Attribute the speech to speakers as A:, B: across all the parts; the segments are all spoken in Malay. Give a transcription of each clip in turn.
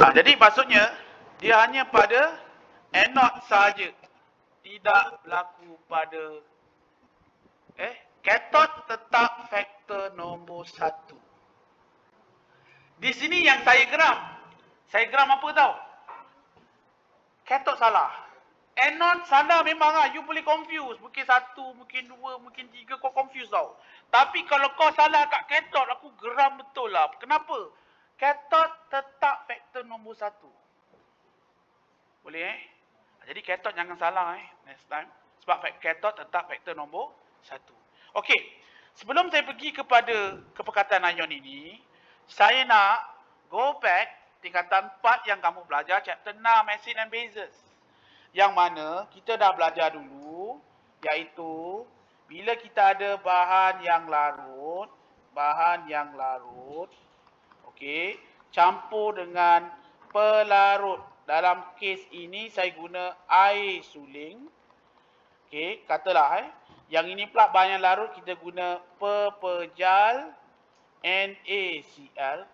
A: Ha, jadi maksudnya dia hanya pada anode saja. Tidak berlaku pada eh katot tetap faktor nombor satu. Di sini yang saya geram. Saya geram apa tahu? Katot salah. Anode salah memang lah. You boleh confuse. Mungkin satu, mungkin dua, mungkin tiga. Kau confuse tau. Tapi kalau kau salah kat katot, aku geram betul lah. Kenapa? Katot tetap faktor nombor satu. Boleh eh? Jadi katot jangan salah eh. Next time. Sebab katot tetap faktor nombor satu. Okey. Sebelum saya pergi kepada kepekatan ion ini, saya nak go back tingkatan 4 yang kamu belajar chapter 6 acid and bases. Yang mana kita dah belajar dulu iaitu bila kita ada bahan yang larut, bahan yang larut, okey, campur dengan pelarut. Dalam kes ini saya guna air suling. Okey, katalah eh, yang ini pula bahan yang larut kita guna pepejal NaCl.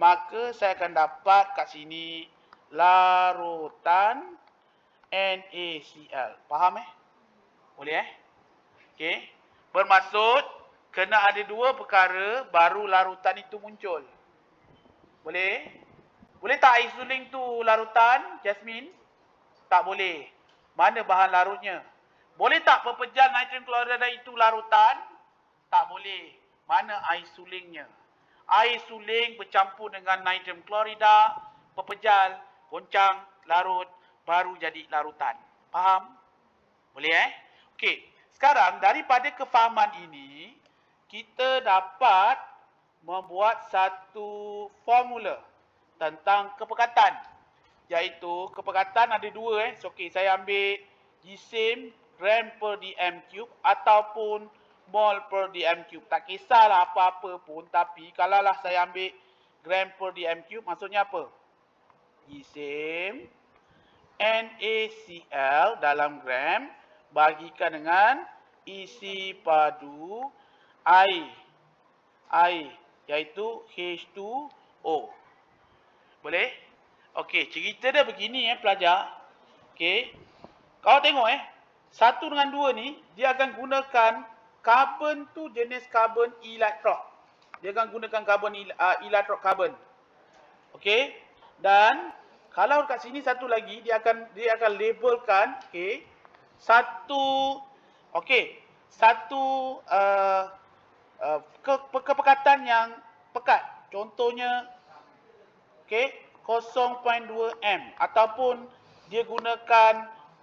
A: Maka saya akan dapat kat sini larutan NaCl. Faham eh? Boleh eh? Okey. Bermaksud kena ada dua perkara baru larutan itu muncul. Boleh? Boleh tak air suling tu larutan, Jasmine? Tak boleh. Mana bahan larutnya? Boleh tak pepejal nitrogen klorida itu larutan? Tak boleh. Mana air sulingnya? Air suling bercampur dengan nitrogen klorida, pepejal, goncang, larut, baru jadi larutan. Faham? Boleh eh? Okey. Sekarang daripada kefahaman ini, kita dapat membuat satu formula tentang kepekatan. Iaitu kepekatan ada dua eh. So, okay, saya ambil gisim gram per dm cube ataupun mol per dm cube. Tak kisahlah apa-apa pun tapi kalaulah saya ambil gram per dm cube maksudnya apa? Gisim NaCl dalam gram bagikan dengan isi padu air. Air iaitu H2O. Boleh? Okey, cerita dia begini eh pelajar. Okey. Kau tengok eh, satu dengan dua ni dia akan gunakan karbon tu jenis karbon electro. Dia akan gunakan karbon uh, electro karbon. Okey. Dan kalau kat sini satu lagi dia akan dia akan labelkan okey satu okey satu uh, uh, ke, kepekatan yang pekat. Contohnya okey 0.2 m ataupun dia gunakan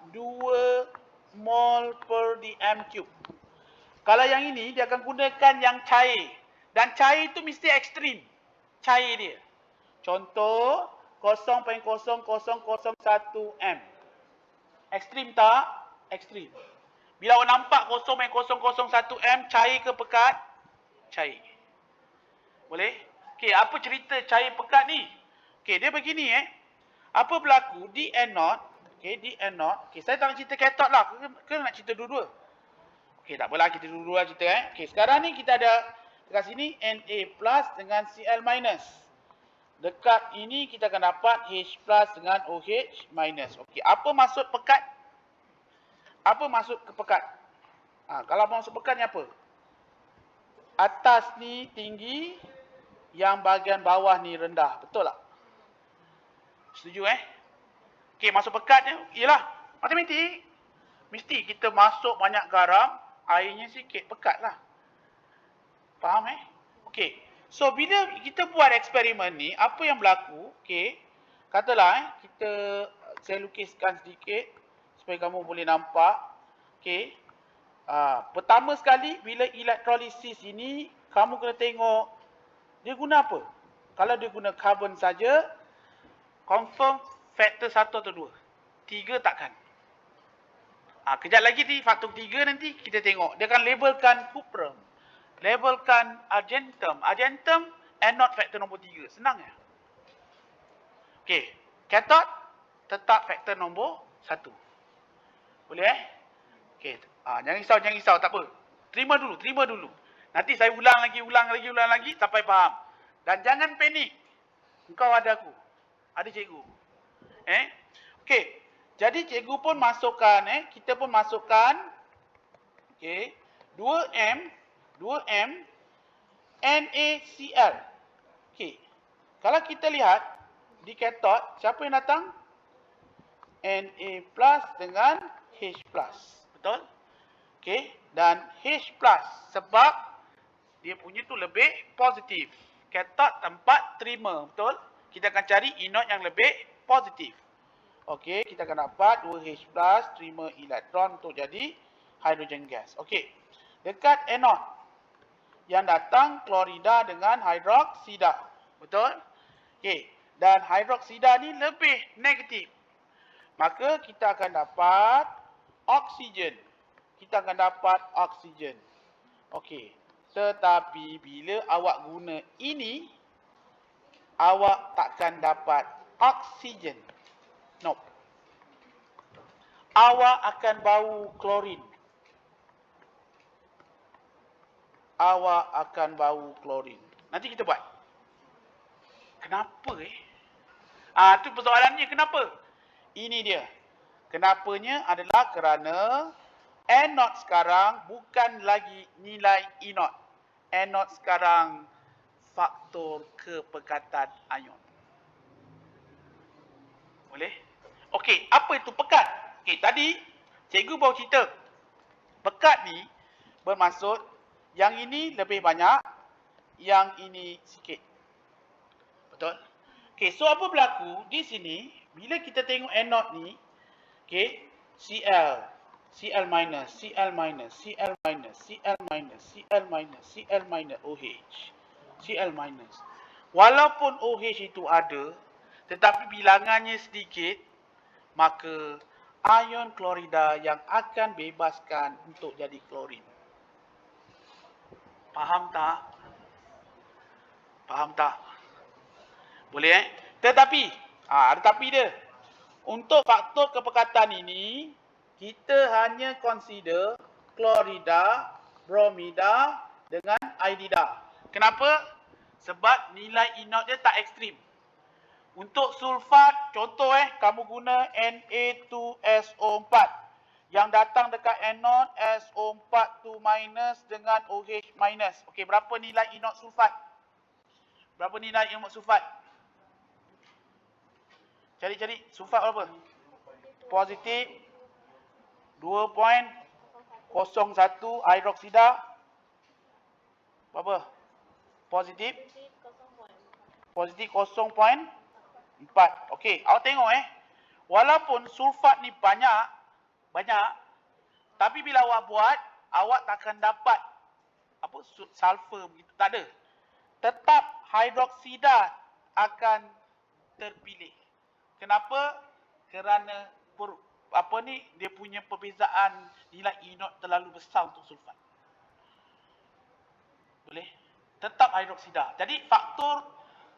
A: 2 mol per dm cube. Kalau yang ini dia akan gunakan yang cair dan cair itu mesti ekstrim. Cair dia. Contoh 0.0001 m. Ekstrim tak? Ekstrim. Bila awak nampak 0.001 m cair ke pekat? Cair. Boleh? Okey, apa cerita cair pekat ni? Okey, dia begini eh. Apa berlaku di anode? Okey, di anode. Okey, saya tak nak cerita katot lah. Ke, nak cerita dua-dua? Okey, tak apalah kita dua-dua lah cerita eh. Okey, sekarang ni kita ada dekat sini Na plus dengan Cl minus. Dekat ini kita akan dapat H plus dengan OH minus. Okey, apa maksud pekat? Apa maksud kepekat? Ha, kalau maksud pekat ni apa? Atas ni tinggi, yang bahagian bawah ni rendah. Betul tak? Setuju eh? Okey, masuk pekatnya ialah matematik. Mesti kita masuk banyak garam, airnya sikit pekat lah. Faham eh? Okey. So bila kita buat eksperimen ni, apa yang berlaku? Okey. Katalah eh, kita saya lukiskan sedikit supaya kamu boleh nampak. Okey. Uh, pertama sekali bila elektrolisis ini kamu kena tengok dia guna apa? Kalau dia guna karbon saja, confirm faktor satu atau dua. Tiga takkan. Ah, kejap lagi di faktor tiga nanti kita tengok. Dia akan labelkan cuprum. Labelkan argentum. Argentum anode faktor nombor tiga. Senang ya? Okey. Cathode tetap faktor nombor satu. Boleh eh? Okey. Ah, jangan risau, jangan risau. Tak apa. Terima dulu, terima dulu. Nanti saya ulang lagi, ulang lagi, ulang lagi sampai faham. Dan jangan panik. Engkau ada aku. Ada cikgu. Eh? Okey. Jadi cikgu pun masukkan eh, kita pun masukkan okey, 2M 2M NaCl. Okey. Kalau kita lihat di katot, siapa yang datang? Na plus dengan H plus. Betul? Okey. Dan H sebab dia punya tu lebih positif. Katot tempat terima. Betul? Kita akan cari inot yang lebih positif. Okey, kita akan dapat 2H plus terima elektron untuk jadi hidrogen gas. Okey. Dekat anode yang datang klorida dengan hidroksida. Betul? Okey. Dan hidroksida ni lebih negatif. Maka kita akan dapat oksigen. Kita akan dapat oksigen. Okey. Tetapi bila awak guna ini, awak takkan dapat oksigen. Nope. Awak akan bau klorin. Awak akan bau klorin. Nanti kita buat. Kenapa eh? Ah, tu persoalannya kenapa? Ini dia. Kenapanya adalah kerana anode sekarang bukan lagi nilai inot. Anode sekarang faktor kepekatan ion. Boleh? Okey, apa itu pekat? Okey, tadi cikgu bawa cerita. Pekat ni bermaksud yang ini lebih banyak, yang ini sikit. Betul? Okey, so apa berlaku di sini bila kita tengok anode ni, okey, Cl, Cl minus, Cl minus, Cl minus, Cl minus, Cl minus, Cl minus, OH. Cl minus. Walaupun OH itu ada, tetapi bilangannya sedikit, maka ion klorida yang akan bebaskan untuk jadi klorin. Faham tak? Faham tak? Boleh eh? Tetapi, ha, ada tapi dia. Untuk faktor kepekatan ini, kita hanya consider klorida, bromida dengan iodida. Kenapa? Sebab nilai inot dia tak ekstrim. Untuk sulfat, contoh eh, kamu guna Na2SO4. Yang datang dekat anode SO4 2 minus dengan OH minus. Okey, berapa nilai inot sulfat? Berapa nilai inot sulfat? Cari-cari sulfat berapa? Positif 2.01 hidroksida. Berapa? Positif? Positif 0.empat. Okey, awak tengok eh. Walaupun sulfat ni banyak, banyak, tapi bila awak buat, awak takkan dapat apa sulfur begitu. Tak ada. Tetap hidroksida akan terpilih. Kenapa? Kerana per, apa ni dia punya perbezaan nilai inot terlalu besar untuk sulfat. Boleh? Tetap hidroksida. Jadi faktor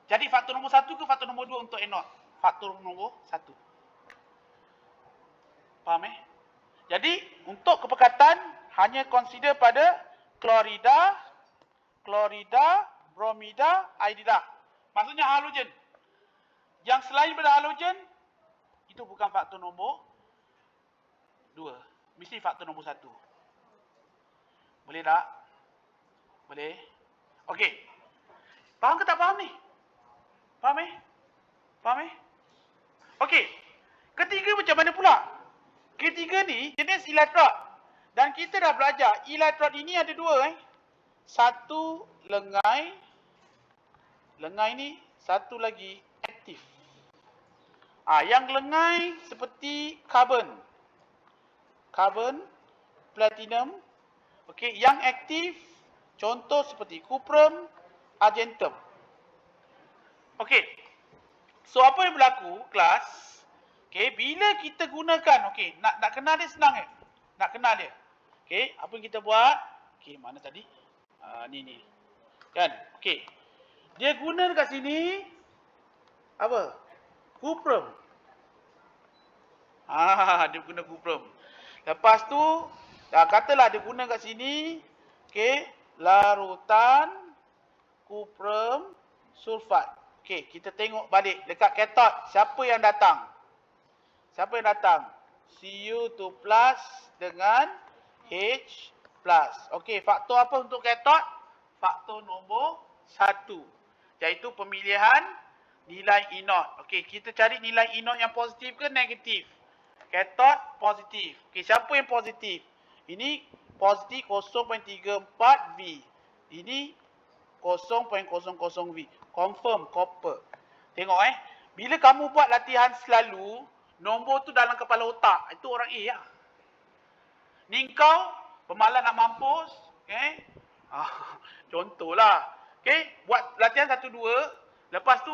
A: jadi faktor nombor satu ke faktor nombor dua untuk anode? Faktor nombor satu. Faham eh? Jadi untuk kepekatan hanya consider pada klorida, klorida, bromida, iodida. Maksudnya halogen. Yang selain daripada halogen, itu bukan faktor nombor dua. Mesti faktor nombor satu. Boleh tak? Boleh? Okey. Faham ke tak faham ni? Faham eh? Faham eh? Okey. Ketiga macam mana pula? Ketiga ni jenis elektrod. Dan kita dah belajar elektrod ini ada dua eh. Satu lengai. Lengai ni satu lagi aktif. Ah, yang lengai seperti karbon. Karbon, platinum. Okey, yang aktif contoh seperti kuprum, argentum. Okey. So apa yang berlaku kelas? Okey, bila kita gunakan okey, nak nak kenal dia senang eh. Nak kenal dia. Okey, apa yang kita buat? Okey, mana tadi? Ah ni ni. Kan? Okey. Dia guna dekat sini apa? Kuprum. Ah, dia guna kuprum. Lepas tu, dah katalah dia guna kat sini, okey, larutan kuprum sulfat. Okey, kita tengok balik dekat katot siapa yang datang? Siapa yang datang? Cu2 plus dengan H plus. Okey, faktor apa untuk katot? Faktor nombor 1. Iaitu pemilihan nilai E naught. Okey, kita cari nilai E naught yang positif ke negatif? Katot positif. Okey, siapa yang positif? Ini positif 0.34 V. Ini 0.00 V. Confirm copper. Tengok eh. Bila kamu buat latihan selalu, nombor tu dalam kepala otak. Itu orang A lah. Ni kau pemalas nak mampus. Okay. Ah, contohlah. Okay. Buat latihan satu dua. Lepas tu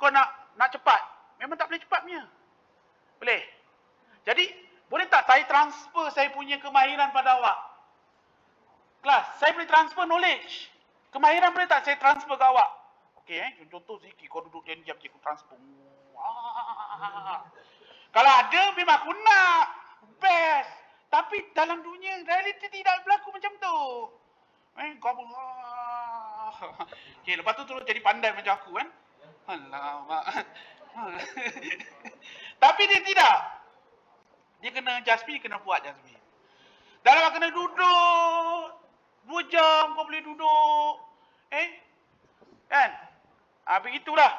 A: kau nak nak cepat. Memang tak boleh cepat punya. Boleh? Jadi, boleh tak saya transfer saya punya kemahiran pada awak? Kelas, saya boleh transfer knowledge. Kemahiran boleh tak saya transfer ke awak? Okey eh, contoh sikit kau duduk diam diam cikgu transfer. Kalau ada memang aku nak. Best. Tapi dalam dunia realiti tidak berlaku macam tu. Eh, kau Okey, lepas tu terus jadi pandai macam aku kan? Alamak. Tapi dia tidak. Dia kena Jasmine kena buat Jasmine. Dalam kena duduk dua jam kau boleh duduk. Eh? Kan? Ha, begitulah.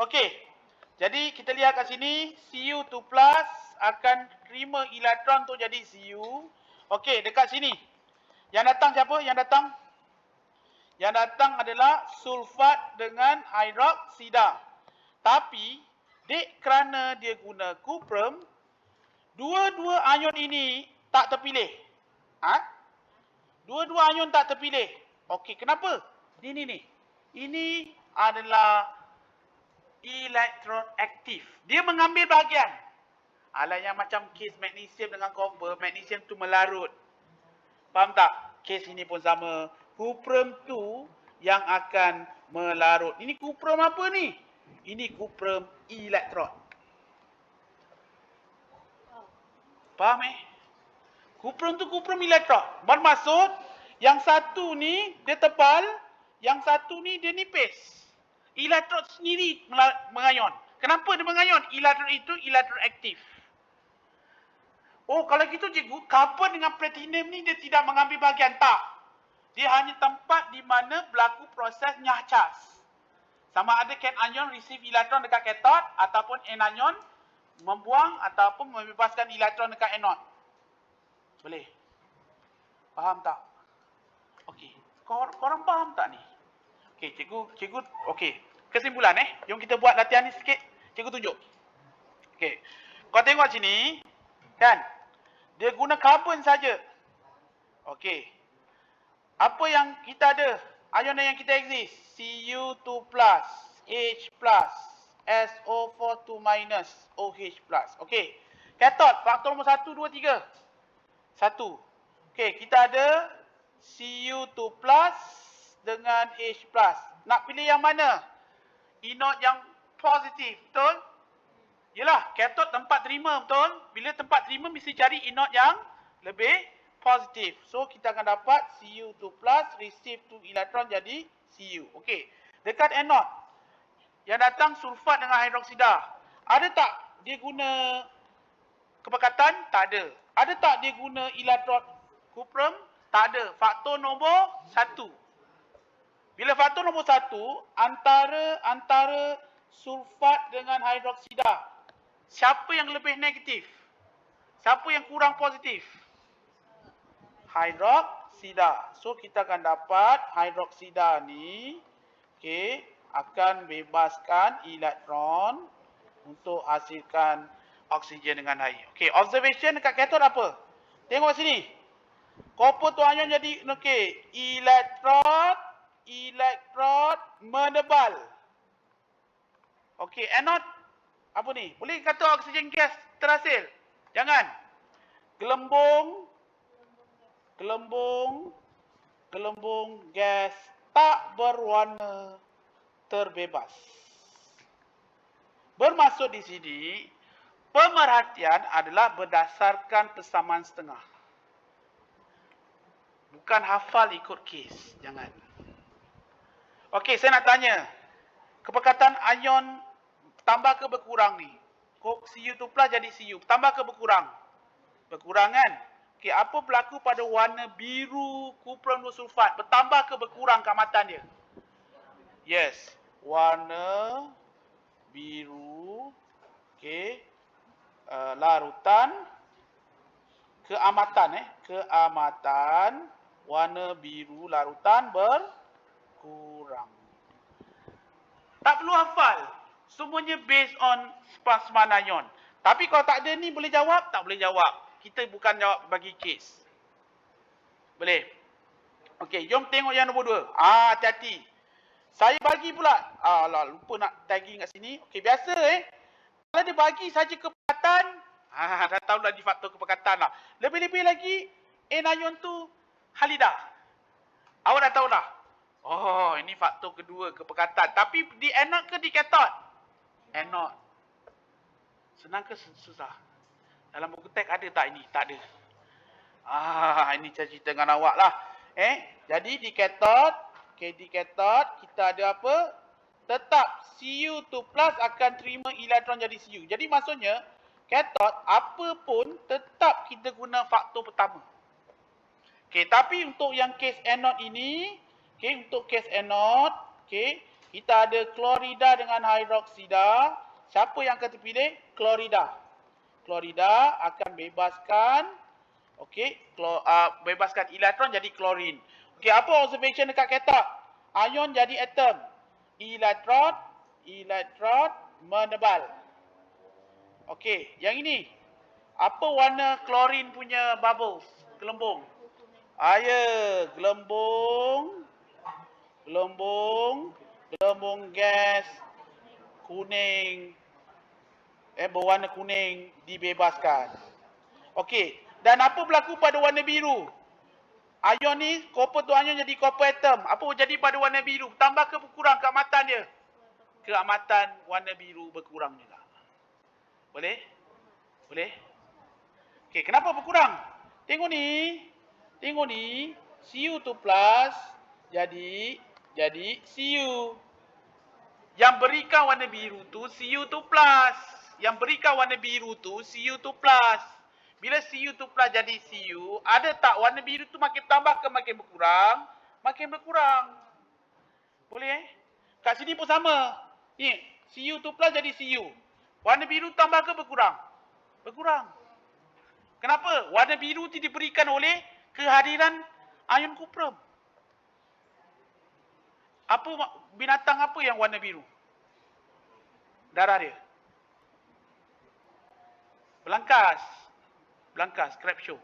A: Okey. Jadi kita lihat kat sini Cu2 plus akan terima elektron tu jadi Cu. Okey, dekat sini. Yang datang siapa? Yang datang? Yang datang adalah sulfat dengan hidroksida. Tapi dek kerana dia guna cuprum, dua-dua ion ini tak terpilih. Ha? Dua-dua ion tak terpilih. Okey, kenapa? Ini ni. Ini adalah elektron aktif. Dia mengambil bahagian. Alah yang macam kes magnesium dengan copper, magnesium tu melarut. Faham tak? Kes ini pun sama. Cuprum tu yang akan melarut. Ini cuprum apa ni? Ini cuprum elektron. Faham eh? Cuprum tu cuprum elektron. Bermaksud yang satu ni dia tebal, yang satu ni dia nipis. Elektron sendiri mengayon. Kenapa dia mengayon? Elektron itu elektron aktif. Oh, kalau gitu cikgu, carbon dengan platinum ni dia tidak mengambil bahagian. Tak. Dia hanya tempat di mana berlaku proses nyahcas. Sama ada cation anion receive elektron dekat cathode ataupun anion membuang ataupun membebaskan elektron dekat anode. Boleh? Faham tak? Okey. Kor korang faham tak ni? Okey, cikgu, cikgu, okey. Kesimpulan eh. Jom kita buat latihan ni sikit. Cikgu tunjuk. Okey. Kau tengok sini. Kan? Dia guna karbon saja. Okey. Apa yang kita ada? Ion yang kita exist. Cu2 plus, H plus, SO4 2 minus, OH plus. Okey. Cathode, faktor nombor 1, 2, 3. 1. Okey, kita ada Cu2 plus dengan H plus. Nak pilih yang mana? Inode yang positif, betul? Yelah, katot tempat terima, betul? Bila tempat terima, mesti cari inode yang lebih positif. So, kita akan dapat Cu2 plus, receive 2 elektron jadi Cu. Okey, dekat anode, yang datang sulfat dengan hidroksida. Ada tak dia guna kepekatan? Tak ada. Ada tak dia guna elektron cuprum? Tak ada. Faktor nombor satu. Bila faktor nombor satu, antara antara sulfat dengan hidroksida, siapa yang lebih negatif? Siapa yang kurang positif? Hidroksida. So, kita akan dapat hidroksida ni, okay, akan bebaskan elektron untuk hasilkan oksigen dengan air. Okay, observation dekat katot apa? Tengok sini. Copper tu hanya jadi okey, elektron elektron menebal. Okey, anode apa ni? Boleh kata oksigen gas terhasil? Jangan. Gelembung gelembung gelembung gas tak berwarna terbebas. Bermaksud di sini, pemerhatian adalah berdasarkan persamaan setengah. Bukan hafal ikut kes. Jangan. Okey, saya nak tanya. kepekatan ion tambah ke berkurang ni? Kok Cu2 plus jadi Cu. Tambah ke berkurang? Berkurang kan? Okey, apa berlaku pada warna biru kupron sulfat? Bertambah ke berkurang keamatan dia? Yes. Warna biru okey uh, larutan keamatan eh keamatan warna biru larutan berkurang. Tak perlu hafal. Semuanya based on spasman ion. Tapi kalau tak ada ni boleh jawab? Tak boleh jawab. Kita bukan jawab bagi case. Boleh? Okey, jom tengok yang nombor dua. Ah, hati-hati. Saya bagi pula. Ah, lah, lupa nak tagging kat sini. Okey, biasa eh. Kalau dia bagi saja kepekatan, ah, dah tahu dah di faktor kepekatan lah. Lebih-lebih lagi, anion tu Halidah. Awak dah tahu dah. Oh, ini faktor kedua kepekatan. Tapi di anode ke di cathode? Anode. Senang ke susah? Dalam buku teks ada tak ini? Tak ada. Ah, ini cerita dengan awak lah. Eh, jadi di cathode, di cathode kita ada apa? Tetap Cu2 plus akan terima elektron jadi Cu. Jadi maksudnya, cathode apa pun tetap kita guna faktor pertama. Okay, tapi untuk yang case anode ini, Okay, untuk kes anode, okay, kita ada klorida dengan hidroksida. Siapa yang akan terpilih? Klorida. Klorida akan bebaskan, okay, uh, bebaskan elektron jadi klorin. Okay, apa observation dekat ketak? Ion jadi atom. Elektron, elektron menebal. Okay, yang ini. Apa warna klorin punya bubbles? Gelembung. Air, gelembung gelembung, gelembung gas kuning eh berwarna kuning dibebaskan. Okey, dan apa berlaku pada warna biru? Ion ni copper tu ion jadi copper atom. Apa jadi pada warna biru? Tambah ke berkurang keamatan dia? Keamatan warna biru berkurang juga. Boleh? Boleh? Okey, kenapa berkurang? Tengok ni. Tengok ni. Cu2 plus jadi jadi Cu. Yang berikan warna biru tu Cu2 plus. Yang berikan warna biru tu Cu2 plus. Bila Cu2 plus jadi Cu, ada tak warna biru tu makin tambah ke makin berkurang? Makin berkurang. Boleh eh? Kat sini pun sama. Ni, Cu2 plus jadi Cu. Warna biru tambah ke berkurang? Berkurang. Kenapa? Warna biru tu diberikan oleh kehadiran ion kuprum. Apa binatang apa yang warna biru? Darah dia. Belangkas. Belangkas, crab show.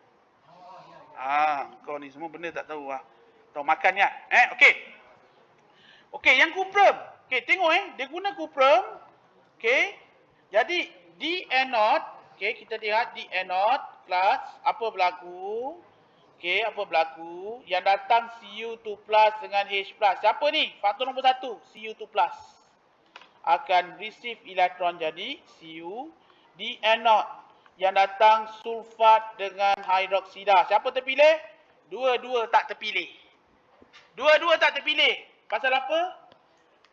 A: Ah, kau ni semua benda tak tahu ah. Tahu makan ya? Eh, okey. Okey, yang kuprum. Okey, tengok eh, dia guna kuprum. Okey. Jadi di anode, okey, kita lihat di anode kelas apa berlaku? Okey, apa berlaku? Yang datang Cu2 plus dengan H plus. Siapa ni? Faktor nombor satu, Cu2 plus. Akan receive elektron jadi Cu di anode. Yang datang sulfat dengan hidroksida. Siapa terpilih? Dua-dua tak terpilih. Dua-dua tak terpilih. Pasal apa?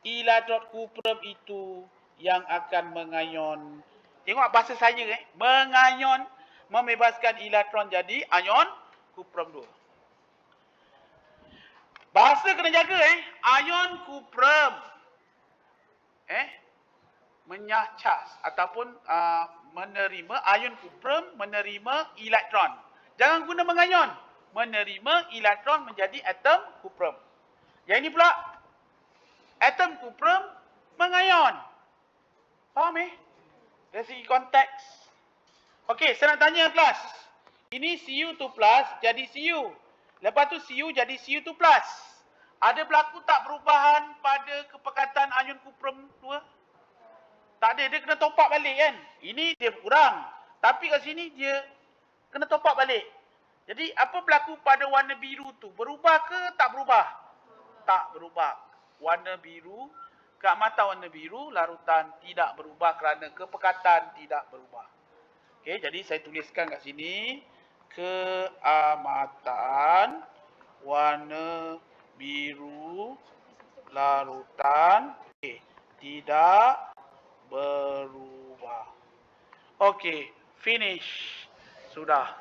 A: Elektron kuprum itu yang akan mengayon. Tengok bahasa saya eh. Mengayon. Membebaskan elektron jadi ion kuprum 2. Bahasa kena jaga eh. Ion kuprum. Eh. Menyacas ataupun uh, menerima ion kuprum menerima elektron. Jangan guna mengayon. Menerima elektron menjadi atom kuprum. Yang ini pula atom kuprum mengayon. Faham eh? Dari segi konteks. Okey, saya nak tanya kelas. Ini Cu2 plus jadi Cu. Lepas tu Cu jadi Cu2 plus. Ada berlaku tak perubahan pada kepekatan ion kuprum 2? Tak ada, dia kena top up balik kan. Ini dia kurang. Tapi kat sini dia kena top up balik. Jadi apa berlaku pada warna biru tu? Berubah ke tak berubah? Tak berubah. Warna biru, keamatan warna biru, larutan tidak berubah kerana kepekatan tidak berubah. Okey, jadi saya tuliskan kat sini keamatan warna biru larutan okay. tidak berubah. Okey, finish. Sudah.